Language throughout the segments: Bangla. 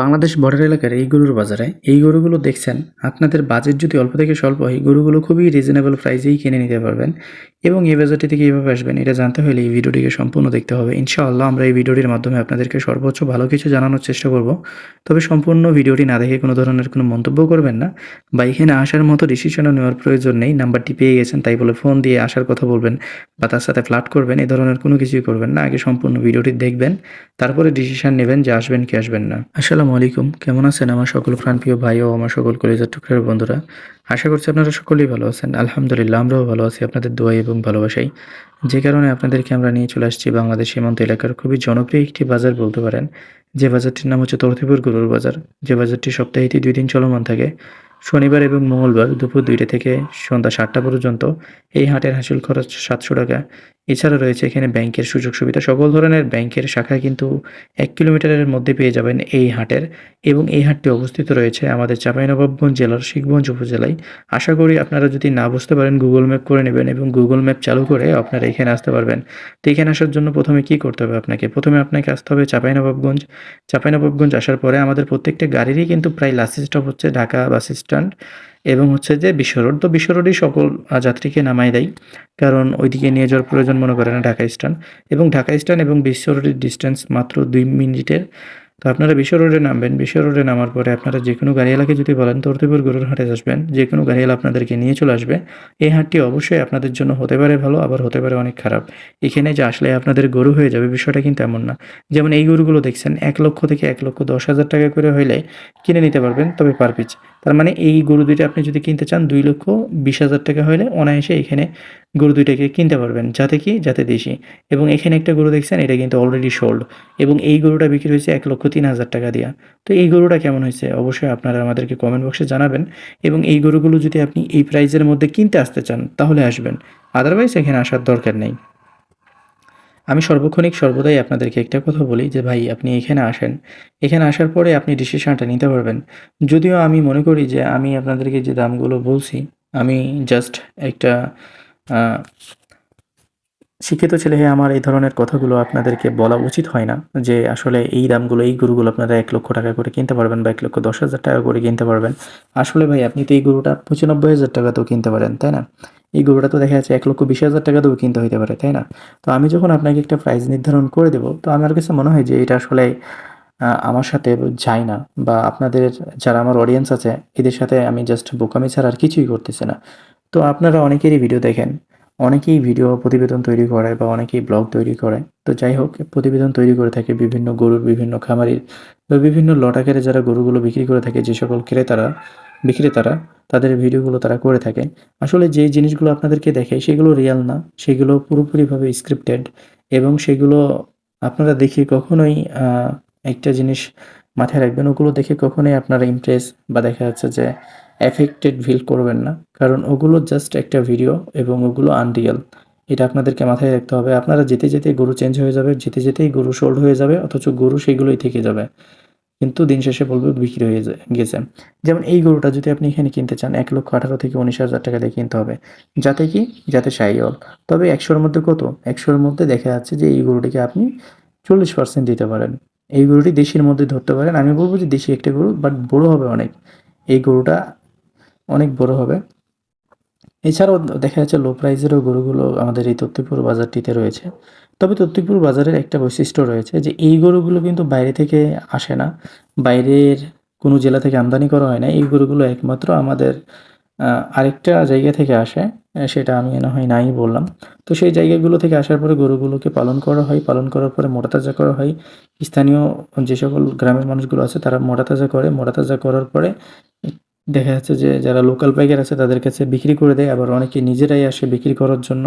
বাংলাদেশ বর্ডার এলাকার এই গরুর বাজারে এই গরুগুলো দেখছেন, আপনাদের বাজেট যদি অল্প থেকে স্বল্প হয় গরুগুলো খুবই রিজনেবল প্রাইসেই কিনে নিতে পারবেন এবং এই বাজারটি থেকে কীভাবে আসবেন, এটা জানতে হলে এই ভিডিওটিকে সম্পূর্ণ দেখতে হবে। ইনশাআল্লাহ আমরা এই ভিডিওটির মাধ্যমে আপনাদেরকে সর্বোচ্চ ভালো কিছু জানানোর চেষ্টা করব। তবে সম্পূর্ণ ভিডিওটি না দেখে কোনো ধরনের কোনো মন্তব্য করবেন না। বা এখানে আসার মতো ডিসিশনও নেওয়ার প্রয়োজন নেই, নাম্বারটি পেয়ে গেছেন, তাই বলে ফোন দিয়ে আসার কথা বলবেন বা তার সাথে ফ্লাট করবেন এই ধরনের কোনো কিছুই করবেন না। আগে সম্পূর্ণ ভিডিওটি দেখবেন, তারপরে ডিসিশন নেবেন যে আসবেন কি আসবেন না। আসসালামু আলাইকুম। কেমন আছেন আমার সকল প্রাণপ্রিয় ভাই ও আমার সকল কলেজের টুকরার বন্ধুরা? আশা করছি আপনারা সকলেই ভালো আছেন। আলহামদুলিল্লাহ, আমরাও ভালো আছি। আপনাদের দোয়াই এবং ভালোবাসাই। যে কারণে আপনাদেরকে আমরা নিয়ে চলে আসছি বাংলাদেশ সীমান্ত এলাকার খুবই জনপ্রিয় একটি বাজার বলতে পারেন। যে বাজারটির নাম হচ্ছে তরথিপুর গরুর বাজার। যে বাজারটি সপ্তাহে দুই দিন চলমান থাকে। শনিবার এবং মঙ্গলবার দুপুর দুইটা থেকে সন্ধ্যা সাতটা পর্যন্ত এই হাটের হাসিল খরচ সাতশো টাকা। এছাড়া রয়েছে এখানে ব্যাংকের সুযোগ সুবিধা। সকল ধরনের ব্যাংকের শাখা কিন্তু এক কিলোমিটারের মধ্যে পেয়ে যাবেন এই হাটের এবং এই হাটটি অবস্থিত রয়েছে আমাদের চাঁপাইনবাবগঞ্জ জেলার শিখগঞ্জ উপজেলায়। আশা করি আপনারা যদি না বুঝতে পারেন গুগল ম্যাপ করে নেবেন এবং গুগল ম্যাপ চালু করে আপনারা এখানে আসতে পারবেন। তো এখানে আসার জন্য প্রথমে কি করতে হবে আপনাকে? প্রথমে আপনাকে আসতে হবে চাঁপাইনবাবগঞ্জ। চাঁপাইনবাবগঞ্জ আসার পরে আমাদের প্রত্যেকটা গাড়িরই কিন্তু প্রায় লাস্ট স্টপ হচ্ছে। ঢাকা বাস স্ট্যান্ড এবং হচ্ছে যে বিশ্ব রোড তো বিশ্ব রোডই সকল যাত্রীকে নামাই দেয়। কারণ ওইদিকে নিয়ে যাওয়ার প্রয়োজন মনে করে না ঢাকা স্ট্যান্ড এবং ঢাকা স্ট্যান্ড এবং বিশ্ব রোডের ডিস্টেন্স মাত্র দুই মিনিটের। তো আপনারা বিশ্ব রোডে নামবেন। বিশ্ব রোডে নামার পরে আপনারা যে কোনো গাড়িওয়ালাকে যদি বলেন, তর্তিপুর গরুর হাটে আসবেন যে কোনো গাড়িওয়ালা আপনাদেরকে নিয়ে চলে আসবে। এই হাটটি অবশ্যই আপনাদের জন্য হতে পারে ভালো, আবার হতে পারে অনেক খারাপ। এখানে যে আসলে আপনাদের গরু হয়ে যাবে বিষয়টা কিন্তু এমন না। যেমন এই গরুগুলো দেখছেন, এক লক্ষ থেকে এক লক্ষ দশ হাজার টাকা করে হইলে কিনে নিতে পারবেন, তবে পার পিচ তার মানে এই গরু দুইটা আপনি যদি কিনতে চান, দুই লক্ষ বিশ হাজার টাকা হলে অনায়াসে এখানে গরু দুইটাকে কিনতে পারবেন, যাতে কি? যাতে দেশি। এবং এখানে একটা গরু দেখছেন, এটা কিন্তু অলরেডি সোল্ড এবং এই গরুটা বিক্রি হয়েছে এক লক্ষ তিন হাজার টাকা দিয়া। তো এই গরুটা কেমন হয়েছে? অবশ্যই আপনারা আমাদেরকে কমেন্ট বক্সে জানাবেন। এবং এই গরুগুলো যদি আপনি এই প্রাইজের মধ্যে কিনতে আসতে চান, তাহলে আসবেন। আদারওয়াইজ এখানে আসার দরকার নেই। আমি সর্বক্ষণিক সর্বদাই আপনাদেরকে একটা কথা বলি যে, ভাই, আপনি এখানে আসেন। এখানে আসার পরে আপনি ডিসিশনটা নিতে পারবেন। যদিও আমি মনে করি যে, আমি আপনাদেরকে যে দামগুলো বলছি, আমি জাস্ট একটা শিক্ষিত ছেলে হয়ে আমার এই ধরনের কথাগুলো আপনাদেরকে বলা উচিত হয় না, যে আসলে এই দামগুলো, এই গরুগুলো আপনারা এক লক্ষ টাকা করে কিনতে পারবেন বা এক লক্ষ দশ হাজার টাকা করে কিনতে পারবেন। আসলে ভাই, আপনি তো এই গরুটা পঁচানব্বই হাজার টাকাতেও কিনতে পারেন, তাই না? এই গরুটা তো দেখা যাচ্ছে এক লক্ষ বিশ হাজার টাকাতেও কিনতে হইতে পারে, তাই না? তো আমি যখন আপনাকে একটা প্রাইস নির্ধারণ করে দেবো, তো আমার কাছে মনে হয় যে এটা আসলে আমার সাথে যায় না বা আপনাদের যারা আমার অডিয়েন্স আছে, এদের সাথে আমি জাস্ট বোকামি ছাড়া আর কিছুই করতেছি না। তো আপনারা অনেকেরই ভিডিও দেখেন অনেকেই ভিডিও প্রতিবেদন তৈরি করে বা অনেকেই ব্লগ তৈরি করে তো যাই হোক, প্রতিবেদন তৈরি করে থাকে বিভিন্ন গরুর বিভিন্ন খামারির বা বিভিন্ন লটাকেরে যারা গরুগুলো বিক্রি করে থাকে, যে সকল ক্রেতারা, বিক্রেতারা, তাদের ভিডিওগুলো তারা করে থাকে আসলে যে জিনিসগুলো আপনাদেরকে দেখে সেগুলো রিয়াল না। সেগুলো পুরোপুরিভাবে স্ক্রিপ্টেড এবং সেগুলো আপনারা দেখে কখনোই একটা জিনিস মাথায় রাখবেন, ওগুলো দেখে কখনোই আপনারা ইমপ্রেস বা দেখা যাচ্ছে যে এফেক্টেড ফিল করবেন না। কারণ ওগুলো জাস্ট একটা ভিডিও এবং ওগুলো আনরিয়াল এটা আপনাদেরকে মাথায় রাখতে হবে। আপনারা যেতে যেতে গরু চেঞ্জ হয়ে যাবে, যেতে যেতেই গরু সোল্ড হয়ে যাবে, অথচ গরু সেগুলোই থেকে যাবে। কিন্তু দিন শেষে বলবে বিক্রি হয়ে গেছে। যেমন এই গরুটা যদি আপনি এখানে কিনতে চান, এক লক্ষ আঠারো থেকে উনিশ হাজার টাকা দিয়ে কিনতে হবে। যাতে কি? যাতে সাইওয়াল তবে একশোর মধ্যে কত? একশোর মধ্যে দেখা যাচ্ছে যে এই গরুটিকে আপনি চল্লিশ পার্সেন্ট দিতে পারেন। এই গরুটি দেশির মধ্যে ধরতে পারেন। আমি বলব যে দেশি একটা গরু বাট বড় হবে অনেক। এই গরুটা অনেক বড় হবে। এছাড়াও দেখা যাচ্ছে লো প্রাইজেরও গরুগুলো আমাদের এই তত্ত্বপুর বাজারটিতে রয়েছে। তবে তত্ত্বপুর বাজারের একটা বৈশিষ্ট্য রয়েছে যে এই গরুগুলো কিন্তু বাইরে থেকে আসে না। বাইরের কোনো জেলা থেকে আমদানি করা হয় না। এই গরুগুলো একমাত্র আমাদের আরেকটা জায়গা থেকে আসে সেটা আমি না হয় নাই বললাম। তো সেই জায়গাগুলো থেকে আসার পরে গরুগুলোকে পালন করা হয়। পালন করার পরে মোটাতাজা করা হয়। স্থানীয় যে সকল গ্রামের মানুষগুলো আছে, তারা মোটাতাজা করে। মোটাতাজা করার পরে দেখা যাচ্ছে যে যারা লোকাল পাইকার আছে, তাদের কাছে বিক্রি করে দেয়। আবার অনেকে নিজেরাই আসে বিক্রি করার জন্য।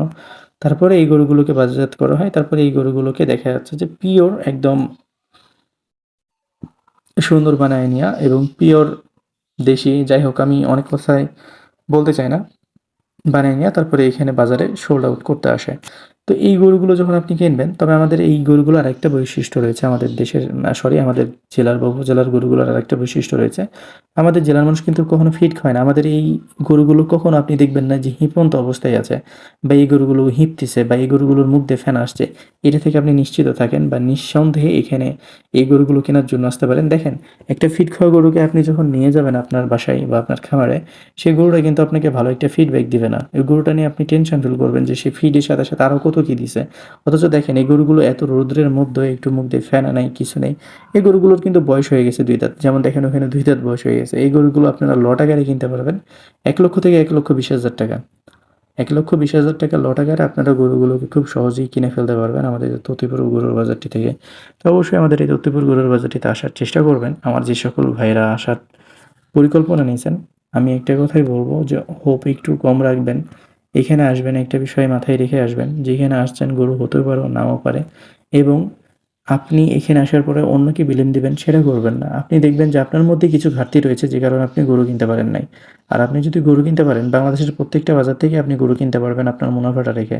তারপরে এই গরুগুলোকে বাজারজাত করা হয়। তারপরে এই গরুগুলোকে দেখা যাচ্ছে যে পিওর একদম সুন্দর বানায় নেওয়া এবং পিওর দেশি। যাই হোক, আমি অনেক কথাই বলতে চায় না। বানিয়ে নিয়ে তারপরে এখানে বাজারে সোল্ড আউট করতে আসে। তো এই গরুগুলো যখন আপনি কিনবেন, তবে আমাদের এই গরুগুলোর আরেকটা বৈশিষ্ট্য রয়েছে আমাদের দেশের সরি আমাদের জেলার বা উপজেলার গরুগুলোর আরেকটা বৈশিষ্ট্য রয়েছে। আমাদের জেলার মানুষ কিন্তু কখনো ফিট খায় না। আমাদের এই গরুগুলো কখনো আপনি দেখবেন না যে হিপন্ত অবস্থায় আছে বা এই গরুগুলো হিপতেছে বা এই গরুগুলোর মুখ দিয়ে ফ্যান আসছে। এটা থেকে আপনি নিশ্চিত থাকেন বা নিঃসন্দেহে এখানে এই গরুগুলো কেনার জন্য আসতে পারেন। দেখেন, একটা ফিট খাওয়া গরুকে আপনি যখন নিয়ে যাবেন আপনার বাসায় বা আপনার খামারে সেই গরুটা কিন্তু আপনাকে ভালো একটা ফিডব্যাক দিবে না। এই গরুটা নিয়ে আপনি টেনশন ফিল করবেন যে সে ফিডের সাথে সাথে আরও কত কী দিছে? অথচ দেখেন, এই গরুগুলো এত রৌদ্রের মধ্যে, একটু মুখ দিয়ে ফ্যান নাই কিছু নেই। এই গরুগুলোর কিন্তু বয়স হয়ে গেছে দুই দাঁত। যেমন দেখেন, ওখানে দুই দাঁত বয়স হয়ে গেছে। এই গরুগুলো আপনারা ল টাকারে কিনতে পারবেন। এক লক্ষ থেকে এক লক্ষ বিশ হাজার টাকা। এক লক্ষ বিশ হাজার টাকা ল টাকারে আপনারা গরুগুলোকে খুব সহজেই কিনে ফেলতে পারবেন আমাদের তথ্যপুর গরুর বাজারটি থেকে। তো অবশ্যই আমাদের এই তথ্যপুর গরুর বাজারটিতে আসার চেষ্টা করবেন। আমার যে সকল ভাইরা আসার পরিকল্পনা নিয়েছেন, আমি একটা কথাই বলব যে হোপ একটু কম রাখবেন। এখানে আসবেন, একটা বিষয় মাথায় রেখে আসবেন, যেখানে আসছেন গরু হতেও পারে, নাও পারে, এবং আপনি এখানে আসার পরে অন্যকে বিলেন দিবেন, সেটা করবেন না। আপনি দেখবেন যে আপনার মধ্যে কিছু ঘাটতি রয়েছে, যে কারণে আপনি গরু কিনতে পারেন নাই। আর আপনি যদি গরু কিনতে পারেন, বাংলাদেশের প্রত্যেকটা বাজার থেকে আপনি গরু কিনতে পারবেন আপনার মুনাফাটা রেখে।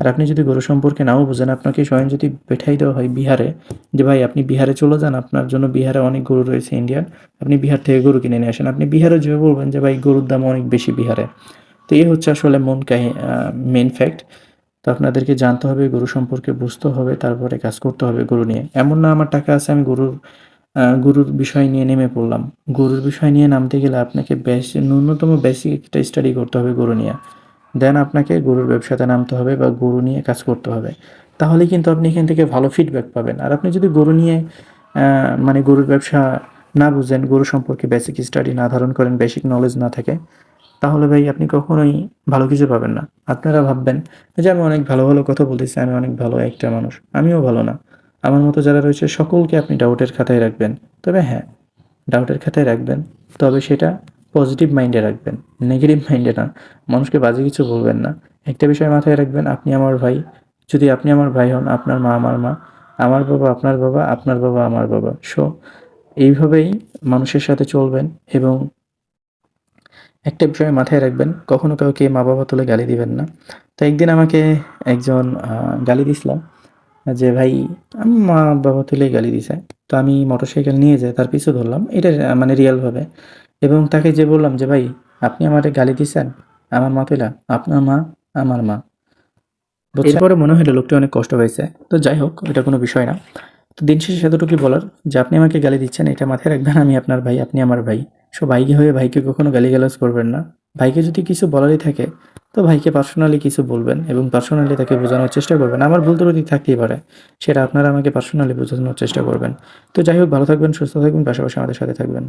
আর আপনি যদি গরু সম্পর্কে নাও বোঝেন, আপনাকে স্বয়ং যদি পেঠাই দেওয়া হয় বিহারে, যে ভাই আপনি বিহারে চলে যান, আপনার জন্য বিহারে অনেক গরু রয়েছে, ইন্ডিয়ান, আপনি বিহার থেকে গরু কিনে নিয়ে আসেন। আপনি বিহারে যেভাবে বলবেন যে ভাই গরুর দাম অনেক বেশি বিহারে। তো এই হচ্ছে আসলে মন কাহি মেন ফ্যাক্ট তো আপনাদেরকে জানতে হবে, গরু সম্পর্কে বুঝতে হবে, তারপরে কাজ করতে হবে গরু নিয়ে। এমন না আমার টাকা আছে, আমি গরুর গরুর বিষয় নিয়ে নেমে পড়লাম। গরুর বিষয় নিয়ে নামতে গেলে আপনাকে বেশ, ন্যূনতম বেসিক একটা স্টাডি করতে হবে গরু নিয়ে। দেন আপনাকে গরুর ব্যবসাতে নামতে হবে বা গরু নিয়ে কাজ করতে হবে। তাহলে কিন্তু আপনি এখান থেকে ভালো ফিডব্যাক পাবেন। আর আপনি যদি গরু নিয়ে মানে গরুর ব্যবসা না বুঝেন, গরু সম্পর্কে বেসিক স্টাডি না ধারণ করেন বেসিক নলেজ না থাকে তাহলে ভাই আপনি কখনোই ভালো কিছু পাবেন না। আপনারা ভাববেন যে আমি অনেক ভালো ভালো কথা বলতেছি, আমি অনেক ভালো একটা মানুষ, আমিও ভালো না। আমার মতো যারা রয়েছে সকলকে আপনি ডাউটের খাতায় রাখবেন। তবে হ্যাঁ ডাউটের খাতায় রাখবেন, তবে সেটা পজিটিভ মাইন্ডে রাখবেন নেগেটিভ মাইন্ডে না। মানুষকে বাজে কিছু বলবেন না। একটা বিষয় মাথায় রাখবেন, আপনি আমার ভাই, যদি আপনি আমার ভাই হন, আপনার মা আমার মা, আমার বাবা আপনার বাবা আপনার বাবা আমার বাবা। সো এইভাবেই মানুষের সাথে চলবেন এবং একটা বিষয় মাথায় রাখবেন কখনো কাউকে মা বাবা তুলে গালি দিবেন না। তো একদিন আমাকে একজন গালি দিছিলাম যে ভাই আমি মা বাবা তুলেই গালি দিছে। তো আমি মোটরসাইকেল নিয়ে যাই তার পিছু ধরলাম। এটা মানে রিয়েলভাবে এবং তাকে যে বললাম যে ভাই আপনি আমারে গালি দিছেন আমার মা তুলা আপনার মা আমার মা? এরপরে মনে হলো লোকটি অনেক কষ্ট হয়েছে তো যাই হোক এটা কোনো বিষয় না। তো দিন শেষে এতটুকুই বলার যে আপনি আমাকে গালি দিচ্ছেন এটা মাথায় রাখবেন আমি আপনার ভাই আপনি আমার ভাই। সো ভাইকে হয়ে ভাইকে কখনো গালিগালাজ করবেন না। ভাইকে যদি কিছু বলারই থাকে, তো ভাইকে পার্সোনালি কিছু বলবেন এবং পার্সোনালি তাকে বোঝানোর চেষ্টা করবেন। আমার ভুল ত্রুটি থাকতেই পারে, সেটা আপনারা আমাকে পার্সোনালি বোঝানোর চেষ্টা করবেন। তো যাই হোক, ভালো থাকবেন, সুস্থ থাকবেন, পাশাপাশি আমাদের সাথে থাকবেন।